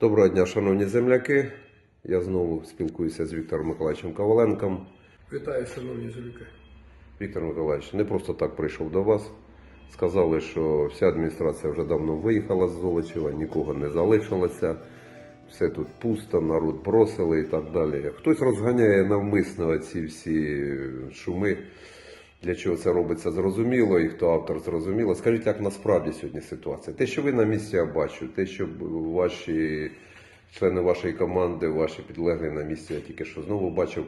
Доброго дня, шановні земляки. Я знову спілкуюся з Віктором Миколаївичем Коваленком. Вітаю, шановні земляки. Віктор Миколаївич не просто так прийшов до вас. Сказали, що вся адміністрація вже давно виїхала з Золочева, нікого не залишилося. Все тут пусто, народ бросили і так далі. Хтось розганяє навмисно ці всі шуми. Для чого це робиться зрозуміло, і хто автор зрозуміло. Скажіть, як насправді сьогодні ситуація? Те, що ви на місці, я бачу, те, що ваші члени вашої команди, ваші підлеглі на місці, я тільки що знову бачив.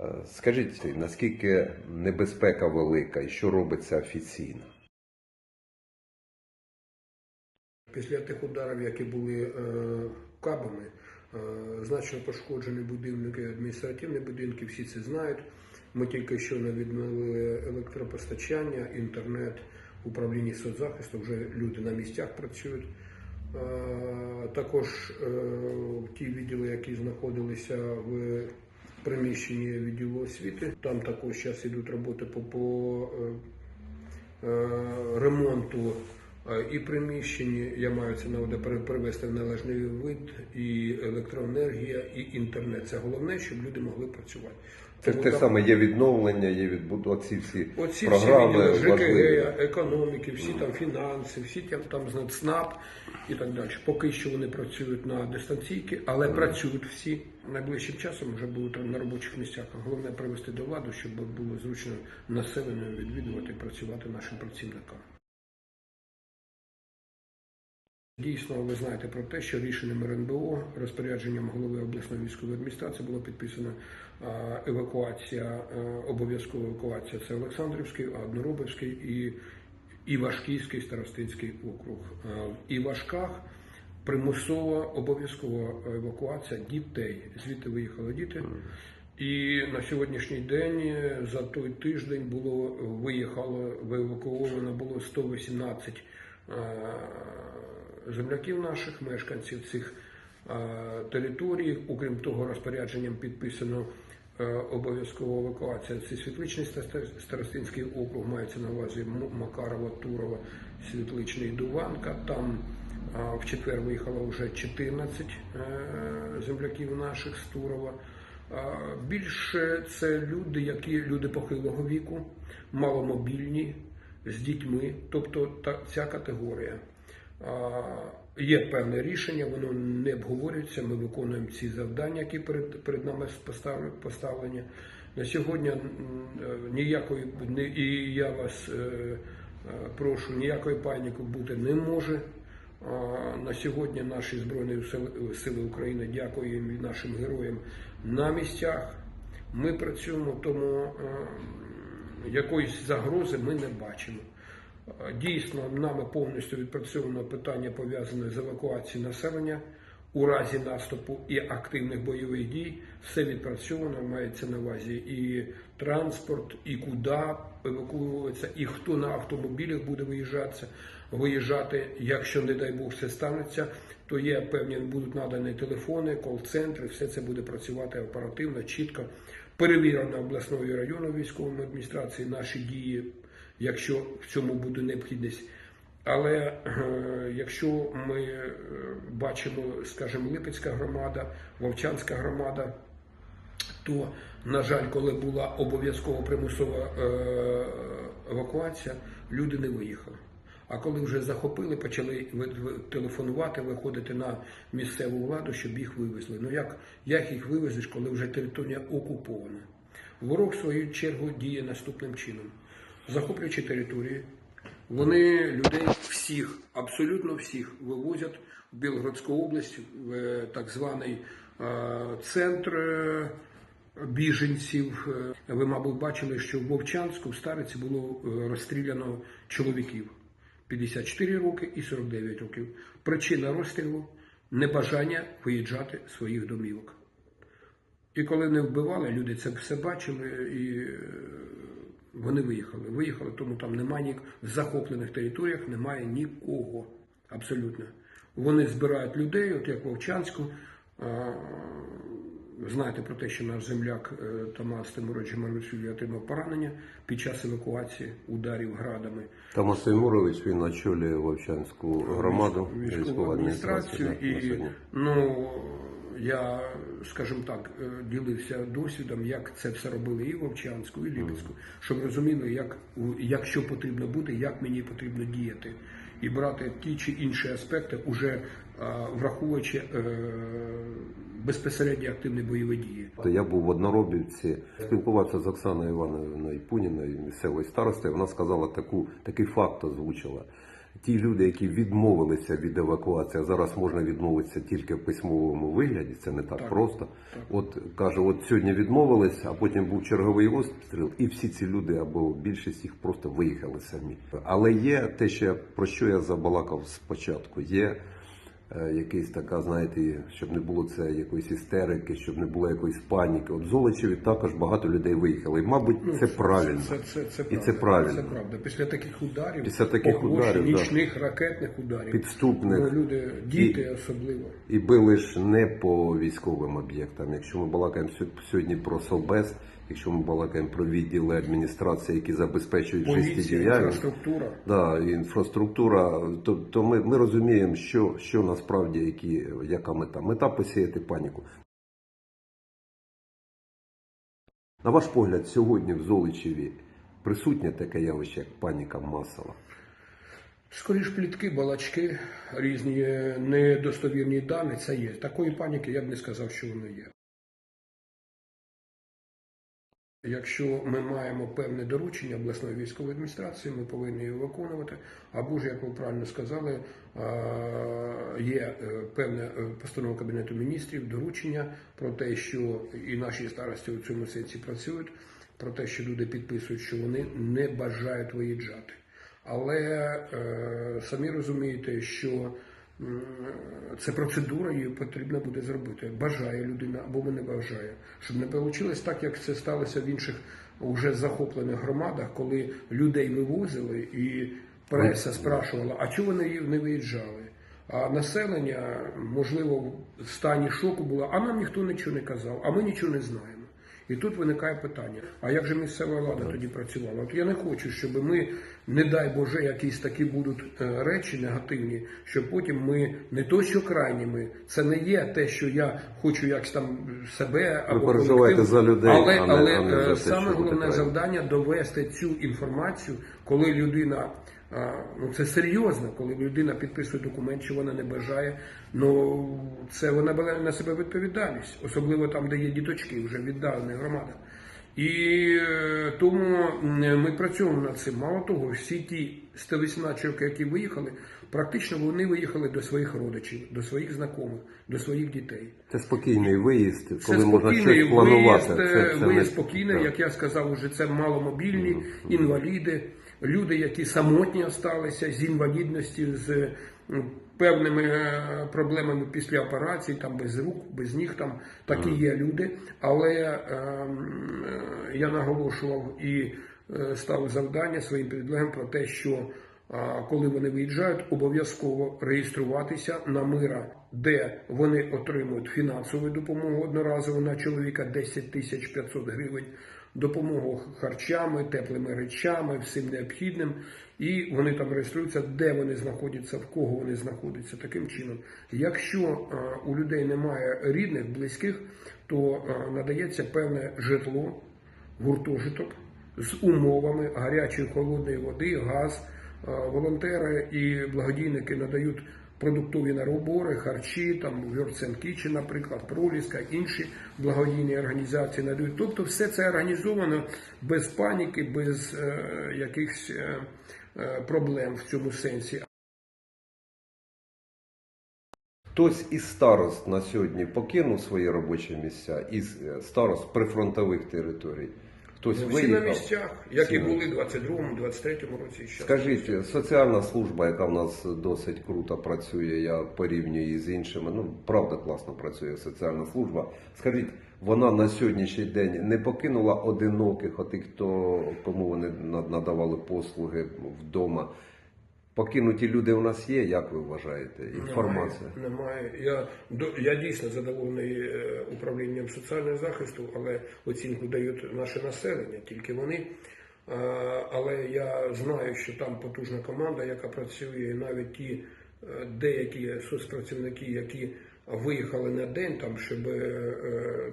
Е, Скажіть, наскільки небезпека велика і що робиться офіційно? Після тих ударів, які були е, кабами, е, значно пошкоджені будинки, адміністративні будинки, всі це знають. Ми тільки що не відновили електропостачання, інтернет, управління соцзахисту, вже люди на місцях працюють. Також е, ті відділи, які знаходилися в приміщенні відділу освіти, там також зараз йдуть роботи по, по е, е, ремонту і приміщень, я маю це на привести в належний вид, і електроенергія, і інтернет. Це головне, щоб люди могли працювати. Це Тому те саме є відновлення, є відбуд... оці всі Оці всі програми важливі. ЖКГ, економіки, всі там фінанси, всі там, там ЦНАП і так далі. Поки що вони працюють на дистанційки, але працюють всі. Найближчим часом вже будуть там на робочих місцях. Головне привести до ладу, щоб було зручно населенню відвідувати і працювати нашим працівникам. Дійсно, ви знаєте про те, що рішенням РНБО, розпорядженням голови обласної військової адміністрації було підписано евакуація, а, обов'язкова евакуація. Це Олександрівський, Одноробівський і Івашківський старостинський округ. В Івашках примусова обов'язкова евакуація дітей. Звідти виїхали діти. І на сьогоднішній день е, за той тиждень було виїхало, евакуовано було 118 е, земляків наших, мешканців цих е, територій. Окрім того, розпорядженням підписано е, обов'язкова евакуація. Це Світличний Старостинський округ, мається на увазі Макарова, Турова, Світличний Дуванка. Там е, в четвер виїхало вже 14 е, земляків наших з Турова. Більше це люди, які люди похилого віку, маломобільні, з дітьми, тобто та, ця категорія. Є певне рішення, воно не обговорюється. Ми виконуємо ці завдання, які перед, перед нами поставлені. На сьогодні е, ніякої і я вас е, е, прошу, ніякої паніки бути не може. На сьогодні наші Збройні Сили- України дякуємо нашим героям на місцях. Ми працюємо, тому якоїсь загрози ми не бачимо. Дійсно, нами повністю відпрацьовано питання пов'язане з евакуацією населення у разі наступу і активних бойових дій. Все відпрацьовано, мається на увазі і транспорт, і куди евакуюється, і хто на автомобілях буде виїжджатися, виїжджати. Якщо, не дай Бог, все станеться, то є певні будуть надані телефони, кол-центри, все це буде працювати оперативно, чітко. Перевірено обласною районною військовою адміністрацією наші дії, якщо в цьому буде необхідність. Але е, якщо ми е, бачимо, скажімо, Липецька громада, Вовчанська громада, то, на жаль, коли була обов'язково примусова е, евакуація, люди не виїхали. А коли вже захопили, почали телефонувати, виходити на місцеву владу, щоб їх вивезли. Ну як, як їх вивезеш, коли вже територія окупована? Ворог, в свою чергу, діє наступним чином. Захоплюючи території, вони людей всіх, абсолютно всіх, вивозять в Білгородську область, в е, так званий е, центр е, біженців. Ви, мабуть, бачили, що в Вовчанську в Стариці було розстріляно чоловіків 54 роки і 49 років. Причина розстрілу небажання виїжджати своїх домівок. І коли не вбивали, люди це все бачили і е, вони виїхали. Виїхали, тому там немає ні в захоплених територіях, немає нікого. Абсолютно. Вони збирають людей, от як Вовчанську, знаєте про те, що наш земляк е, Тамас Тимурович Марвичеві отримав поранення під час евакуації ударів градами. Тамас Тимурович, він очолює Вовчанську громаду, військову адміністрацію і ну я, скажімо так, е, ділився досвідом, як це все робили і Вовчанську, і Ліпецьку, щоб розуміли, як якщо потрібно буде, як мені потрібно діяти, і брати ті чи інші аспекти, уже враховуючи е, безпосередньо активні бойові дії. Я був в Одноробівці, спілкувався з Оксаною Івановною Пуніною, місцевою старостою. Вона сказала таку, такий факт озвучила. Ті люди, які відмовилися від евакуації, а зараз можна відмовитися тільки в письмовому вигляді, це не так, Так. просто. От каже, от сьогодні відмовились, а потім був черговий обстріл, і всі ці люди або більшість їх просто виїхали самі. Але є те, що я, про що я забалакав спочатку. Є якийсь така, знаєте, щоб не було це якоїсь істерики, щоб не було якоїсь паніки. От в Золочеві також багато людей виїхали. І, мабуть, це правильно. Ну, Це, це, це, І це правильно. Це правда. Після таких ударів, Після таких ударів, да. нічних ракетних ударів, Підступних. ну, люди, діти особливо. І били ж не по військовим об'єктам. Якщо ми балакаємо сьо- сьогодні про Совбез, якщо ми балакаємо про відділи адміністрації, які забезпечують життєдіяльність, інфраструктура. да, інфраструктура, то, то ми, ми розуміємо, що, що насправді які, яка мета. Мета посіяти паніку. На ваш погляд, сьогодні в Золочеві присутнє таке явище, як паніка масова. Скоріш плітки, балачки, різні недостовірні дані, це є. Такої паніки я б не сказав, що воно є. Якщо ми маємо певне доручення обласної військової адміністрації, ми повинні його виконувати. Або ж, як ви правильно сказали, є е, певна е, постанова Кабінету міністрів, доручення про те, що і наші старості у цьому сенсі працюють, про те, що люди підписують, що вони не бажають виїжджати. Але е, самі розумієте, що це процедура, її потрібно буде зробити. Бажає людина або не бажає. Щоб не вийшло так, як це сталося в інших уже захоплених громадах, коли людей вивозили і преса спрашувала, а чого вони не виїжджали? А населення, можливо, в стані шоку було, а нам ніхто нічого не казав, а ми нічого не знаємо. І тут виникає питання: а як же місцева влада тоді працювала? От я не хочу, щоб ми, не дай Боже, якісь такі будуть е, речі негативні, щоб потім ми не то, що крайніми, це не є те, що я хочу якось там себе або колектив, за людей, але, а не- але а не за е, те, саме головне завдання довести цю інформацію, коли людина. Ну, це серйозно, коли людина підписує документ, що вона не бажає. Ну це вона бере на себе відповідальність, особливо там, де є діточки, вже віддалених громадах. І е, тому ми працюємо над цим. Мало того, всі ті 118 чоловік, які виїхали, практично вони виїхали до своїх родичів, до своїх знайомих, до своїх дітей. Це спокійний виїзд, Це коли можна спокійний щось планувати. виїзд, Це- це виїзд спокійний, як я сказав, уже це маломобільні, інваліди, люди, які самотні залишилися з інвалідності, з певними е, проблемами після операції, там без рук, без ніг, там такі є люди. Але е, е, я наголошував і е, ставив завдання своїм підлеглим про те, що коли вони виїжджають, обов'язково реєструватися на мира, де вони отримують фінансову допомогу одноразово на чоловіка 10 тисяч 500 гривень, допомогу харчами, теплими речами, всім необхідним. І вони там реєструються, де вони знаходяться, в кого вони знаходяться. Таким чином, якщо а, у людей немає рідних, близьких, то а, надається певне житло, гуртожиток з умовами гарячої холодної води, газ. Е, Волонтери і благодійники надають продуктові набори, харчі, там World наприклад, Проліска, інші благодійні організації надають. Тобто все це організовано без паніки, без е, якихось е, е, проблем в цьому сенсі. Хтось із старост на сьогодні покинув свої робочі місця із е, старост прифронтових територій. Хтось Всі на місцях, як Всі і були в 22-му, 23-му році. Ще. Скажіть, соціальна служба, яка в нас досить круто працює, я порівнюю її з іншими. Ну, правда, класно працює соціальна служба. Скажіть, вона на сьогоднішній день не покинула одиноких, отих, хто кому вони надавали послуги вдома. Покинуті люди у нас є, як ви вважаєте? Інформація. Немає. немає. Я, я дійсно задоволений е, управлінням соціального захисту, але оцінку дають наше населення, тільки вони. Е, Але я знаю, що там потужна команда, яка працює, і навіть ті е, деякі соцпрацівники, які виїхали на день, там, щоб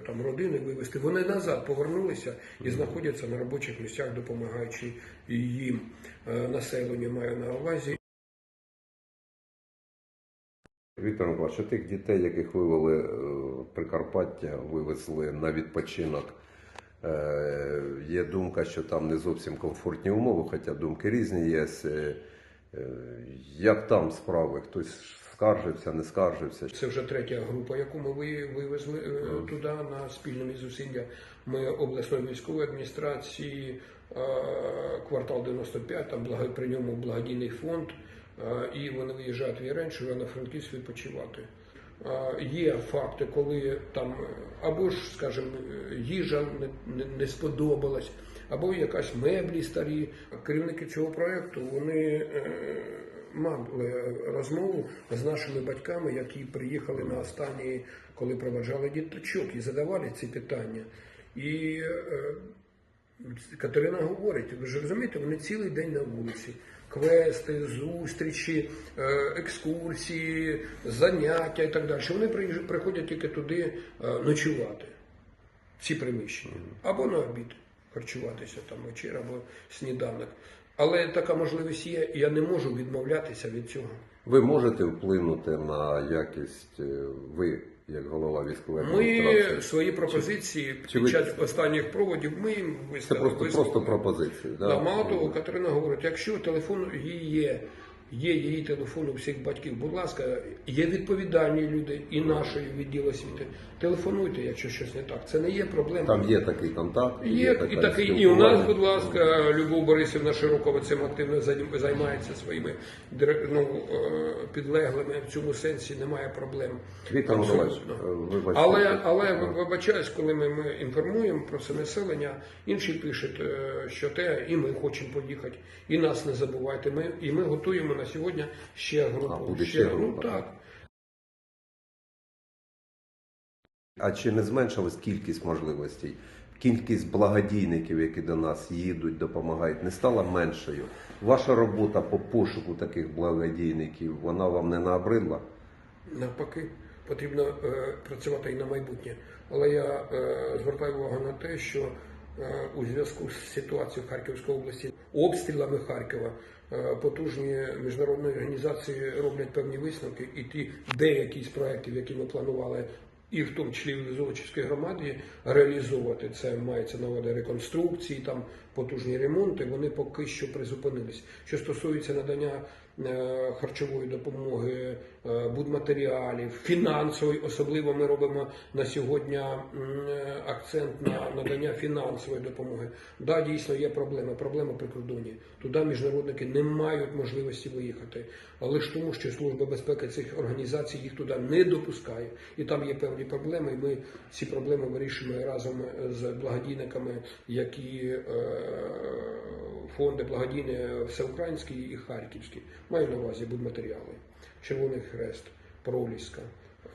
там родини вивезти, вони назад повернулися і знаходяться на робочих місцях, допомагаючи їм населенню маю на увазі. Віктор Миколаївич, тих дітей, яких вивели е, Прикарпаття, вивезли на відпочинок. Е, Є думка, що там не зовсім комфортні умови, хоча думки різні є. Е, Як там справи? Хтось скаржився, не скаржився? Це вже третя група, яку ми вивезли туди на спільному зусилля. Ми обласної військової адміністрації, квартал 95, там при ньому благодійний фонд, і вони виїжджають в Яремчу, на Франківськ відпочивати. Є факти, коли там е, або ж, скажімо, їжа не, не, сподобалась, або якась меблі старі. Керівники цього проекту вони е, мали розмову з нашими батьками, які приїхали на останні, коли проваджали діточок, і задавали ці питання. І е, Катерина говорить, ви ж розумієте, вони цілий день на вулиці. Квести, зустрічі, е, екскурсії, заняття і так далі. Вони приходять тільки туди е, ночувати, ці приміщення, або на обід харчуватися, там вечір, або сніданок. Але така можливість є, і я не можу відмовлятися від цього. Ви можете вплинути на якість, е, ви, як голова військової Ми адміністрації? свої пропозиції чи під ви- час останніх проводів ми їм Це виставили. просто, просто пропозиції. Да? Да, мало того, Катерина говорить, якщо телефон її є, є її телефон у всіх батьків, будь ласка, є відповідальні люди і нашої відділу освіти. Телефонуйте, якщо щось не так. Це не є проблема. Там є такий контакт. Є така і такий, і у нас, будь ласка, Любов Борисівна Широкова цим активно займається своїми ну, е, підлеглими. В цьому сенсі немає проблем. Віктор е, вибачте. Але, але ви- вибачаюсь, коли ми, ми інформуємо про це населення, інші пишуть, е, що те, і ми хочемо поїхати, і нас не забувайте. Ми, і ми готуємо на сьогодні ще групу. А, буде ще група, так. А чи не зменшилась кількість можливостей? Кількість благодійників, які до нас їдуть, допомагають, не стала меншою. Ваша робота по пошуку таких благодійників, вона вам не набридла? Навпаки, потрібно е, працювати і на майбутнє. Але я е, звертаю увагу на те, що е, у зв'язку з ситуацією в Харківській області, обстрілами Харкова, потужні міжнародні організації роблять певні висновки, і ті деякі з проєктів, які ми планували. І в тому числі в Золочівській громаді реалізовувати це мається на увазі реконструкції, там потужні ремонти. Вони поки що призупинились. Що стосується надання е, харчової допомоги, е, будматеріалів, фінансової, особливо ми робимо на сьогодні е, акцент на надання фінансової допомоги. Да, дійсно є проблема. Проблема при кордоні. Туди міжнародники не мають можливості виїхати, але ж тому, що служба безпеки цих організацій їх туди не допускає, і там є певні проблеми. І ми ці проблеми вирішуємо разом з благодійниками, які е, фонди благодійні всеукраїнські і харківські. Маю на увазі будматеріали, Червоний Хрест, Проліска.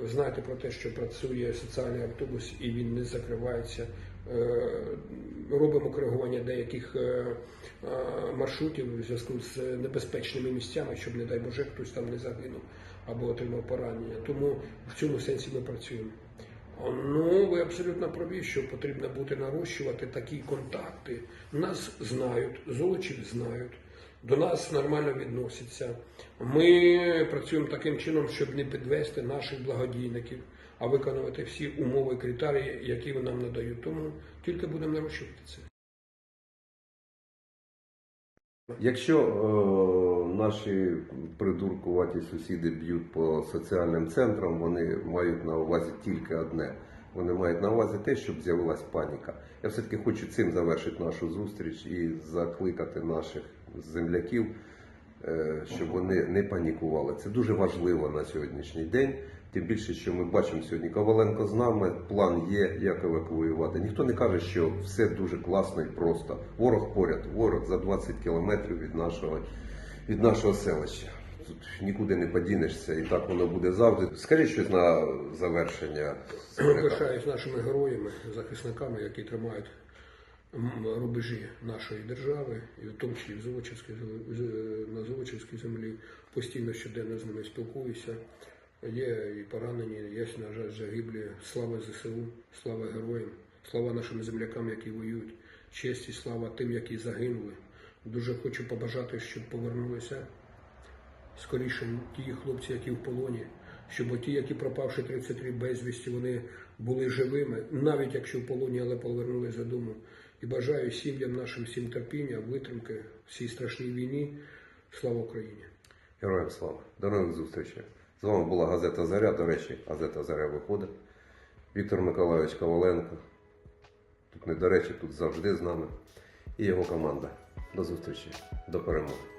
Знаєте про те, що працює соціальний автобус і він не закривається. Е, Робимо коригування деяких е, е, маршрутів у зв'язку з небезпечними місцями, щоб, не дай Боже, хтось там не загинув або отримав поранення. Тому в цьому сенсі ми працюємо. Ну, ви абсолютно праві, що потрібно буде нарощувати такі контакти. Нас знають, золочів знають, до нас нормально відносяться. Ми працюємо таким чином, щоб не підвести наших благодійників, а виконувати всі умови, критерії, які вони нам надають. Тому тільки будемо нарощувати це. Якщо е, наші придуркуваті сусіди б'ють по соціальним центрам, вони мають на увазі тільки одне. Вони мають на увазі те, щоб з'явилась паніка. Я все-таки хочу цим завершити нашу зустріч і закликати наших земляків, е, щоб вони не панікували. Це дуже важливо на сьогоднішній день. Тим більше, що ми бачимо сьогодні Коваленко з нами, план є, як евакуювати. Ніхто не каже, що все дуже класно і просто. Ворог поряд, ворог за 20 кілометрів від нашого від нашого селища. Тут нікуди не подінешся, і так воно буде завжди. Скажіть щось на завершення. Пишаюсь нашими героями, захисниками, які тримають рубежі нашої держави, і в тому числі в на Золочівській землі. Постійно щоденно з ними спілкуюся. Є і поранені, є, на жаль, загиблі. Слава ЗСУ, слава героям, слава нашим землякам, які воюють. Честь і слава тим, які загинули. Дуже хочу побажати, щоб повернулися скоріше ті хлопці, які в полоні, щоб ті, які пропавши 33 безвісті, вони були живими, навіть якщо в полоні, але повернулися додому. І бажаю сім'ям нашим всім терпіння, витримки в цій страшній війні. Слава Україні! Героям слава. До нових зустрічей. З вами була газета Заря. До речі, газета Заря виходить. Віктор Миколайович Коваленко. Тут не до речі, тут завжди з нами. І його команда. До зустрічі, до перемоги.